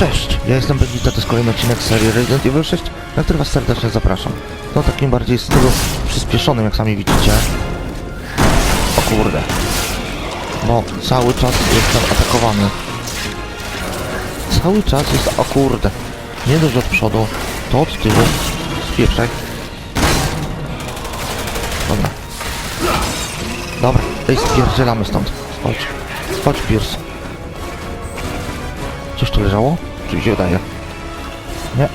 Cześć, ja jestem Benita, to jest kolejny odcinek serii Resident Evil 6, na który was serdecznie zapraszam. No takim bardziej stylu przyspieszonym, jak sami widzicie. O kurde. Bo cały czas jestem atakowany. Cały czas jest... O kurde. Nie dość od przodu, to od tyłu. Spieprzaj. Dobra. Dobra, ej, spierdzielamy stąd. Chodź. Chodź, Pierce. Coś tu leżało? Czy się wydaje? Nie.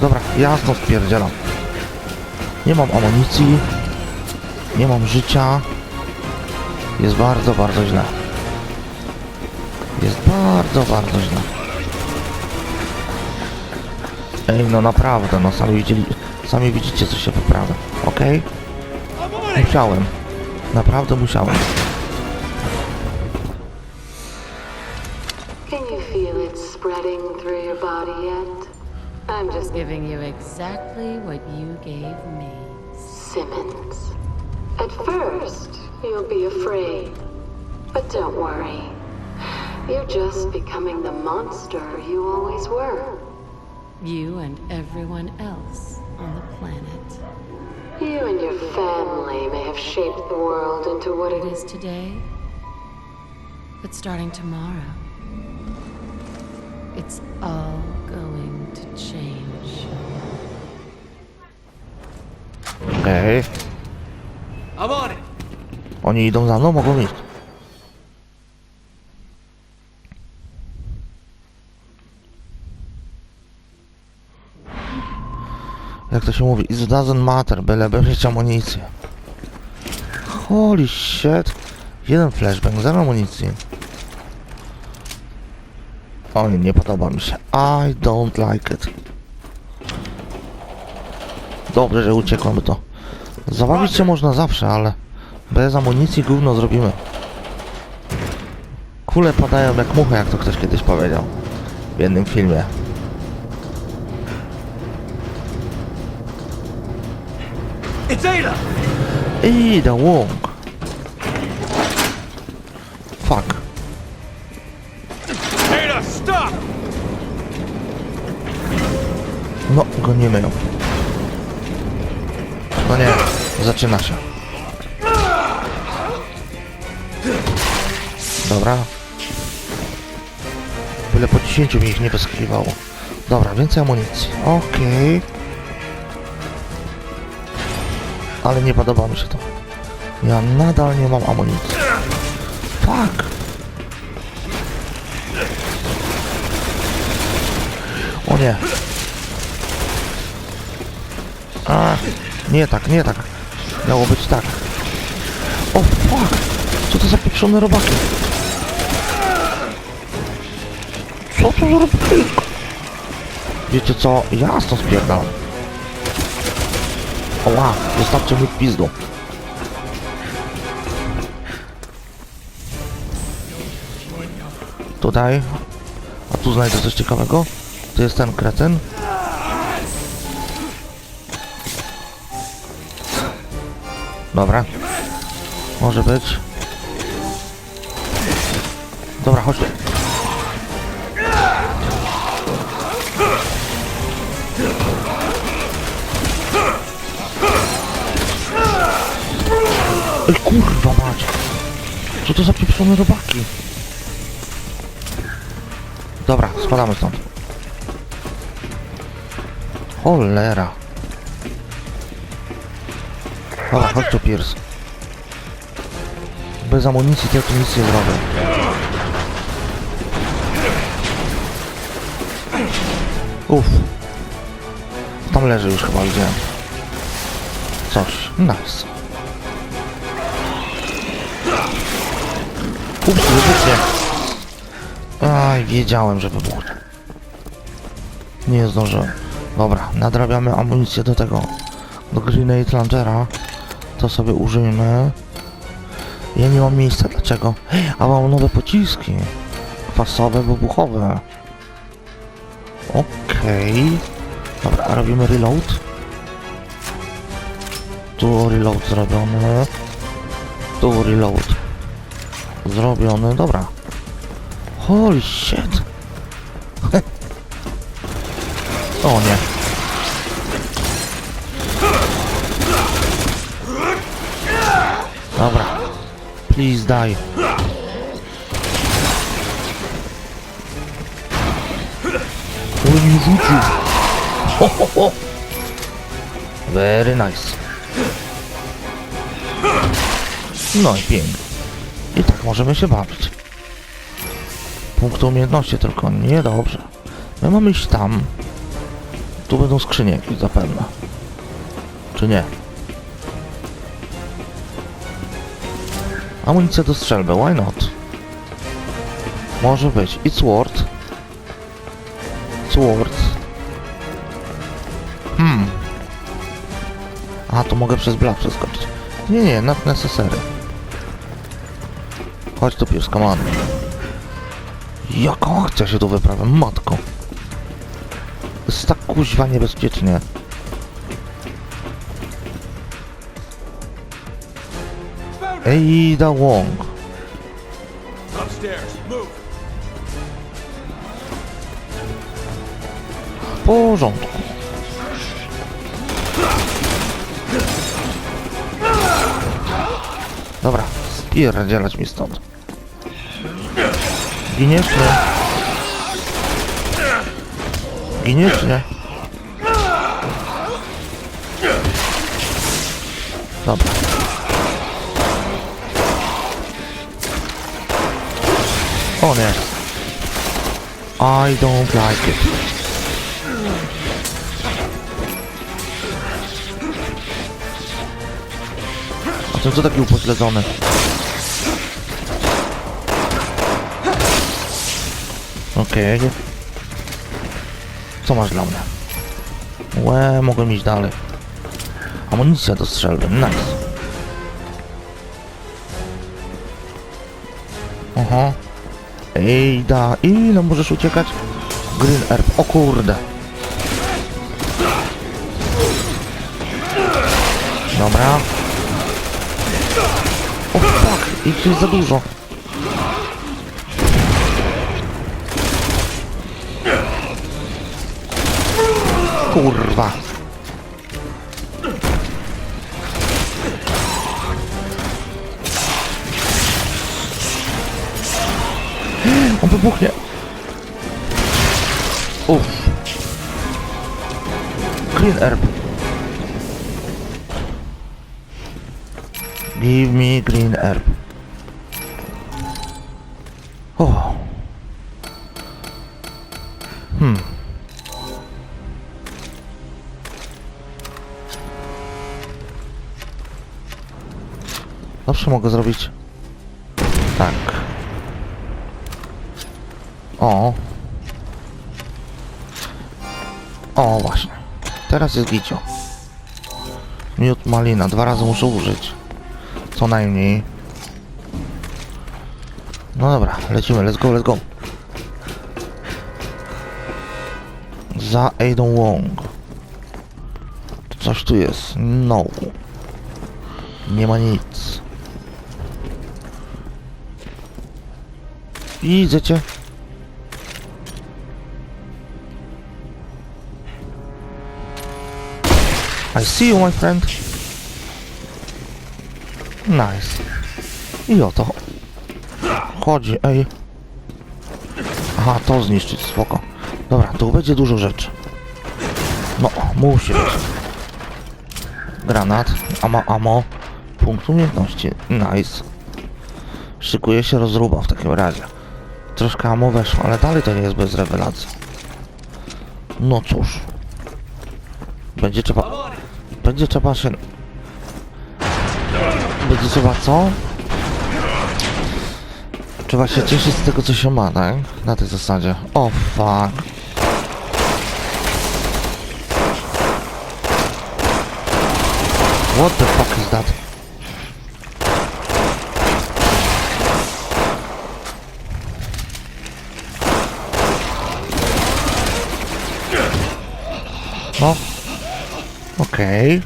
Dobra, jasno spierdzielam. Nie mam amunicji. Nie mam życia. Jest bardzo, bardzo źle. Jest bardzo, bardzo źle. Ej, no naprawdę, no sami widzieli, sami widzicie, co się poprawia. Okej? Musiałem. Naprawdę musiałem. Can you feel it spreading through your body yet? I'm just giving you exactly what you gave me. Simmons. At first, you'll be afraid. But don't worry. You're just becoming the monster you always were. You and everyone else on the planet. You and your family may have shaped the world into what it is today, but starting tomorrow, it's all going to change. Okej. I'm on it. Oni idą za mną, mogą iść. Jak to się mówi? It doesn't matter, byleby mieć amunicję. Holy shit. Jeden flashbang, zero amunicji. O nie, nie podoba mi się. I don't like it. Dobrze, że uciekłem to. Zabawić się można zawsze, ale bez amunicji gówno zrobimy. Kule padają jak muchy, jak to ktoś kiedyś powiedział w jednym filmie. Idę łąk. Fuck. Gonimy ją. No nie, zaczyna się. Dobra. Byle po 10 mi ich nie wyskakiwało. Dobra, więcej amunicji. Okej. Ale nie podoba mi się to. Ja nadal nie mam amunicji. Fuck. O nie. Nie tak, nie tak. Miało być tak. O fuck! Co to za pieprzone robaki? Co to za robaki? Wiecie co? Ja stąd spierdalam. Oła, zostawcie mi pizdu. Tutaj. A tu znajdę coś ciekawego. To jest ten kretyn. Dobra. Może być. Dobra, chodź tu. Ej, kurwa mać. Co to za pieprzone robaki? Dobra, spadamy stąd. Cholera. Dobra, chodź tu, Pierce. Bez amunicji to ja tu nic nie zrobię. Uff. Tam leży już chyba, widziałem. Coś. Nice. Ups, wybuchnie. Aj, wiedziałem, że wybuchnie. Nie zdążyłem. Dobra, nadrabiamy amunicję do tego. Do Grenade Launchera. To sobie użyjmy. Ja nie mam miejsca, dlaczego? A mam nowe pociski. Kwasowe, wybuchowe. Okej. Dobra, robimy reload. Tu reload zrobiony. Tu reload. Zrobiony, dobra. Holy shit. o nie. Please die. Ale mi rzucił. Ho, ho, ho. Very nice. No i pięknie. I tak możemy się bawić. Punkt umiejętności tylko. Nie dobrze. My mamy iść tam. Tu będą skrzynie jakieś zapewne. Czy nie? Amunicja do strzelby, why not? Może być. It's. It's worth. Hmm. A, tu mogę przez blach przeskoczyć. Nie, nie, not necessary. Chodź tu, pies, come on. Jaką akcja się tu wyprawia, matko. Jest tak kuźwa niebezpiecznie. Ada Wong. W porządku. Dobra, spierdzielać mi stąd. Giniesz, nie? Giniesz, nie? Dobra. Nie. I don't like it. A ten co taki upośledzony? Okej. Co masz dla mnie? Łe, mogłem iść dalej. Amunicja do strzelby, nice. Aha. Ej, da, ile możesz uciekać? Green Herb, o kurde. Dobra. O fuck, ich jest za dużo. Kurwa. On wybuchnie. Uff. Green herb. Give me green herb. O. Hmm. Zawsze mogę zrobić tak. O. O, właśnie. Teraz jest gicio. Miód malina. Dwa razy muszę użyć. Co najmniej. No dobra, lecimy. Let's go, let's go. Za Aidą Wong. Coś tu jest. No. Nie ma nic. Widzę cię. I see you, my friend. Nice. I o to chodzi, ej. Aha, to zniszczyć, spoko. Dobra, tu będzie dużo rzeczy. No, musi być. Granat, amo, amo. Punkt umiejętności, nice. Szykuje się rozruba w takim razie. Troszkę amo weszło, ale dalej to nie jest bez rewelacji. No cóż. Będzie trzeba... Będzie trzeba się... Będzie trzeba co? Trzeba się cieszyć z tego, co się ma, tak? Na tej zasadzie. O, fuck. What the fuck is that? Okej.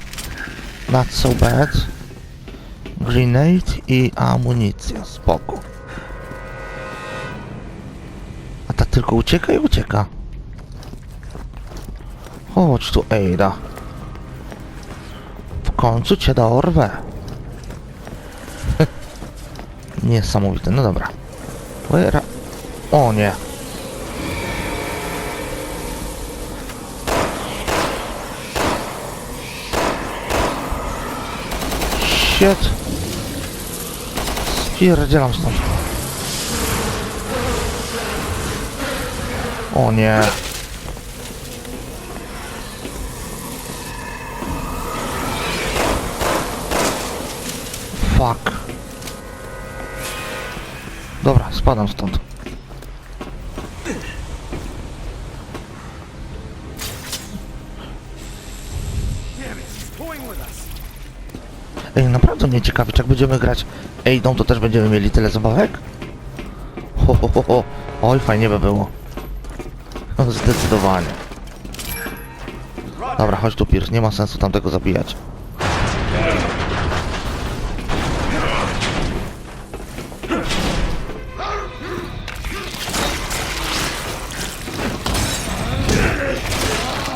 Not so bad. Grenade i amunicja. Spoko. A ta tylko ucieka i ucieka. Chodź tu, Ejda. W końcu cię dorwę. Niesamowite, no dobra. O nie. Shit. Spierdzielam stąd. O nie. Fuck. Dobra, spadam stąd. Mnie ciekawi, jak będziemy grać Ejdą, to też będziemy mieli tyle zabawek? Ho, ho, ho, ho. Oj, fajnie by było. Zdecydowanie. Dobra, chodź tu, Pierce, nie ma sensu tamtego zabijać.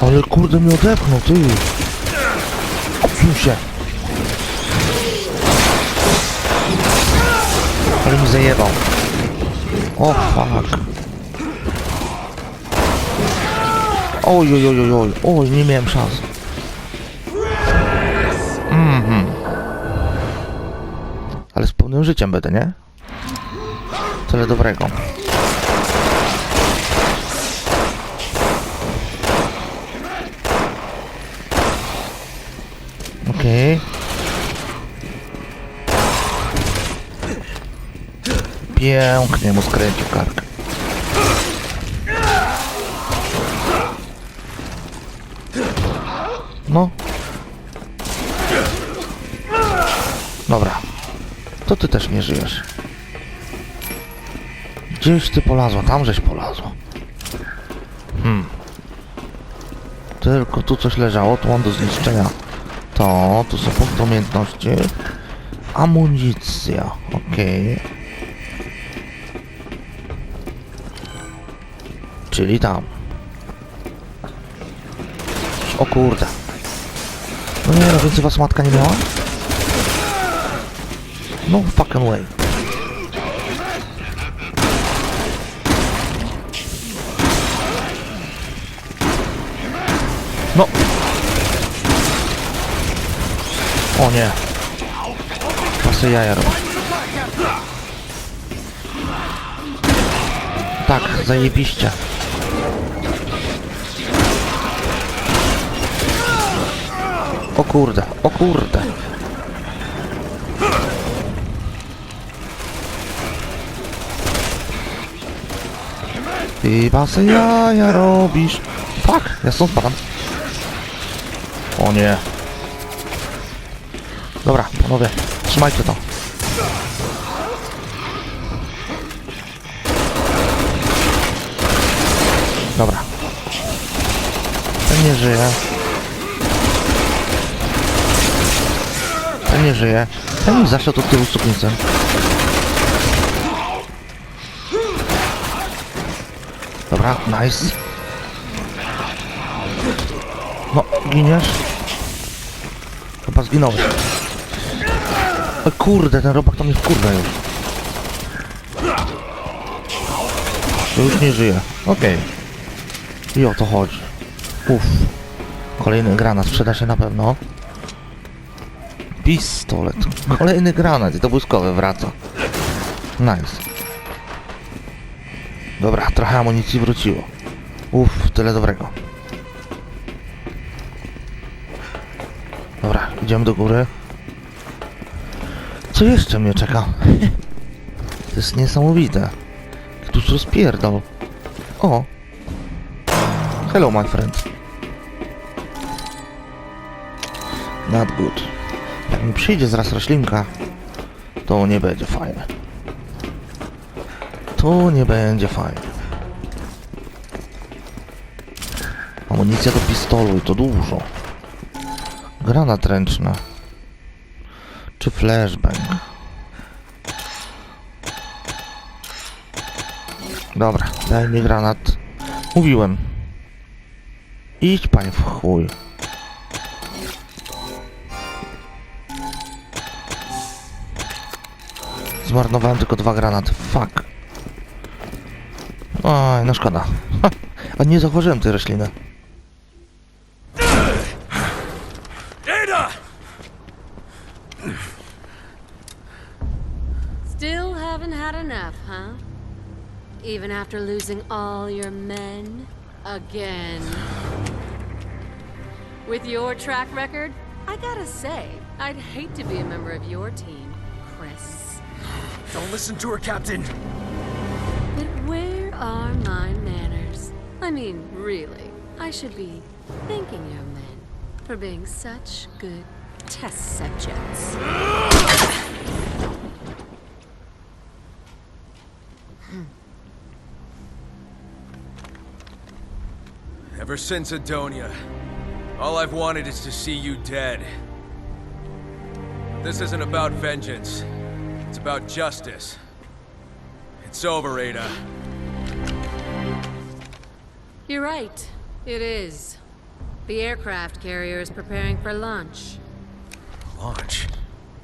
Ale kurde mnie odepchnął, ty. Odsuń się. Mi zajebał. O fuck. Oj, oj, oj, oj, oj, nie miałem szans. Mhm. Ale z pełnym życiem będę, nie? Tyle dobrego. Okej. Pięknie mu skręcił kark. No. Dobra. To ty też nie żyjesz. Gdzieś ty polazła, tam żeś polazła. Hmm. Tylko tu coś leżało, tu do zniszczenia. To, tu są punkty umiejętności. Amunicja, okej. Czyli tam. O kurde. No nie no, więcej was matka nie miała? No fucking way. No. O nie. Pasy jaja robię. Tak, zajebiście. O kurde, o kurde. Ty basy jaja robisz. Fuck, ja stąd spadam. O nie. Dobra, panowie, trzymajcie to. Dobra. Ten nie żyje. Ten nie żyje. Ten mi zaszedł od tyłu suknicę. Dobra, nice. No, giniesz? Chyba zginąłeś. O kurde, ten robak to mnie wkurza już. To już nie żyje. Okej. I o to chodzi. Uff. Kolejny granat sprzeda się na pewno. Pistolet. Kolejny granat i to błyskowy wraca. Nice. Dobra, trochę amunicji wróciło. Uff, tyle dobrego. Dobra, idziemy do góry. Co jeszcze mnie czeka? to jest niesamowite. Tuż rozpierdol. O! Hello, my friend. Not good. Mi przyjdzie zaraz roślinka, to nie będzie fajne. To nie będzie fajne. Amunicja do pistolu i to dużo. Granat ręczny. Czy flashbang? Dobra, daj mi granat. Mówiłem. Idź pań w chuj. Zmarnowałem tylko dwa granaty. Fuck. Oj, no szkoda. Ha, a nie zauważyłem tej rośliny. Ada! Still haven't had enough, huh? Even after losing all your men? Again. With your track record, I gotta say, I'd hate to be a member of your team, Chris. Don't listen to her, Captain. But where are my manners? I mean, really, I should be thanking your men for being such good test subjects. Hmm. Ever since Adonia, all I've wanted is to see you dead. This isn't about vengeance. It's about justice. It's over, Ada. You're right. It is. The aircraft carrier is preparing for launch. Launch.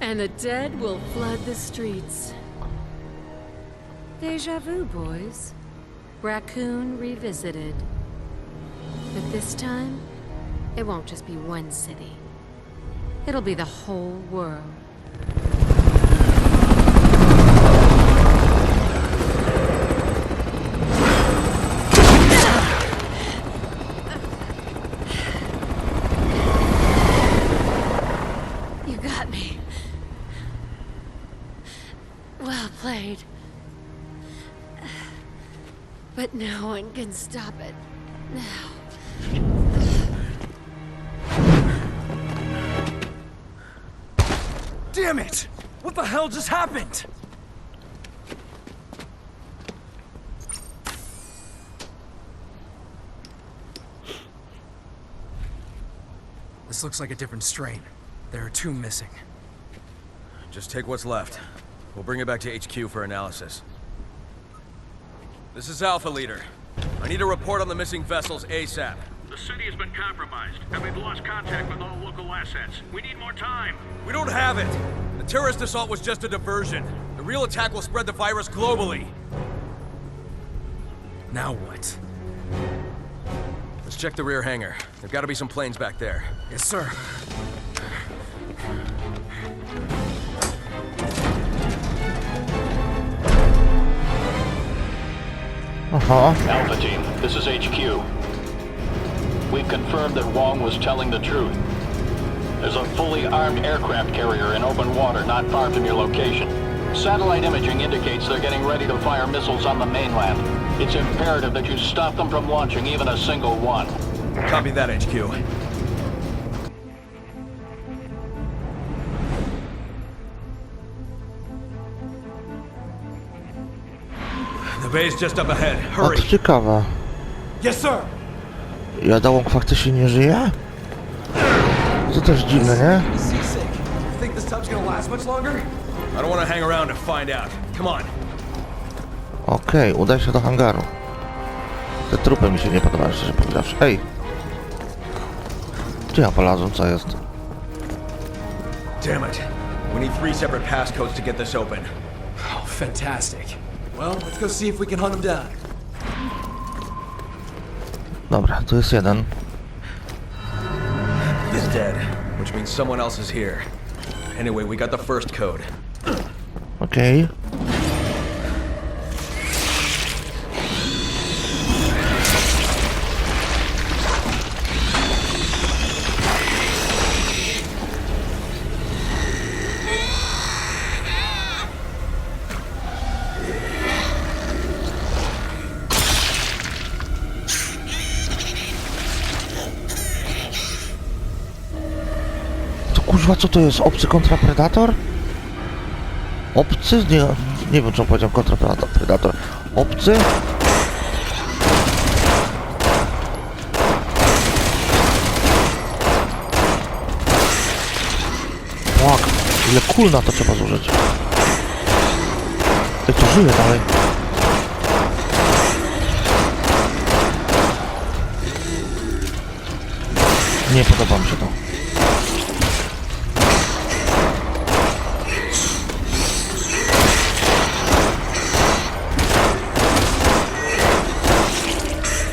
And the dead will flood the streets. Deja vu, boys. Raccoon revisited. But this time, it won't just be one city. It'll be the whole world. One can stop it. Now. Damn it! What the hell just happened? This looks like a different strain. There are two missing. Just take what's left. We'll bring it back to HQ for analysis. This is Alpha Leader. I need a report on the missing vessels ASAP. The city has been compromised, and we've lost contact with all local assets. We need more time. We don't have it! The terrorist assault was just a diversion. The real attack will spread the virus globally. Now what? Let's check the rear hangar. There've got to be some planes back there. Yes, sir. Aha. Alpha Team, this is HQ. We've confirmed that Wong was telling the truth. There's a fully armed aircraft carrier in open water not far from your location. Satellite imaging indicates they're getting ready to fire missiles on the mainland. It's imperative that you stop them from launching even a single one. Copy that, HQ. A to ciekawe. Jadałąk faktycznie nie żyje? To też dziwne, nie? Seasick. Think this tub's gonna last much longer? I don't want to hang around to find out. Come on. Okej, udaj się do hangaru. Te trupy mi się nie podobają, szczerze powiedziawszy. Ej! Gdzie ja polazłem, co jest? Damn it. We need three separate passcodes to get this open. Oh, fantastic. Well, let's go see if we can hunt them down. Dobra, tu jest jeden. He's dead, which means someone else is here. Anyway, we got the first code. Okej. To Kurwa, co to jest? Obcy kontra Predator? Obcy? Nie, nie wiem, czy powiedział kontra Predator. Obcy? Fuck, ile kul na to trzeba zużyć. Ej, to żyje dalej. Nie podoba mi się to.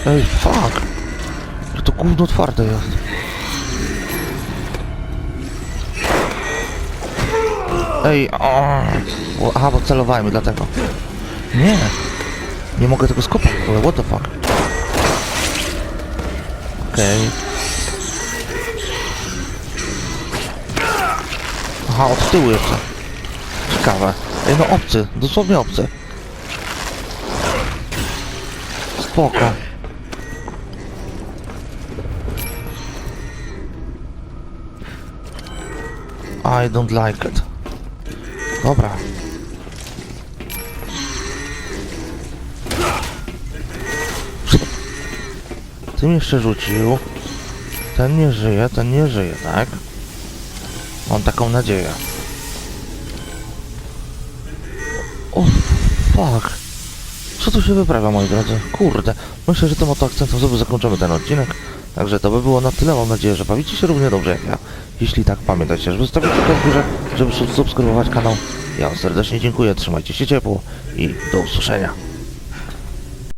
Ej, fuck. Że to gówno twarde jest. Ej, o, aha, bo celowałem dlatego. Nie. Nie mogę tego skopać w ogóle, what the fuck. Okej. Aha, od tyłu jeszcze. Ciekawe. Ej, no obcy, dosłownie obcy. Spoko. I don't like it. Dobra. Ty mnie jeszcze rzucił. Ten nie żyje, ten nie żyje, tak? Mam taką nadzieję. O, fuck. Co tu się wyprawia, moi drodzy? Kurde. Myślę, że tym oto akcentem sobie zakończymy ten odcinek. Także to by było na tyle. Mam nadzieję, że bawicie się równie dobrze jak ja. Jeśli tak, pamiętajcie, żeby zostawić kciuka w górze, żeby subskrybować kanał. Ja wam serdecznie dziękuję, trzymajcie się ciepło i do usłyszenia.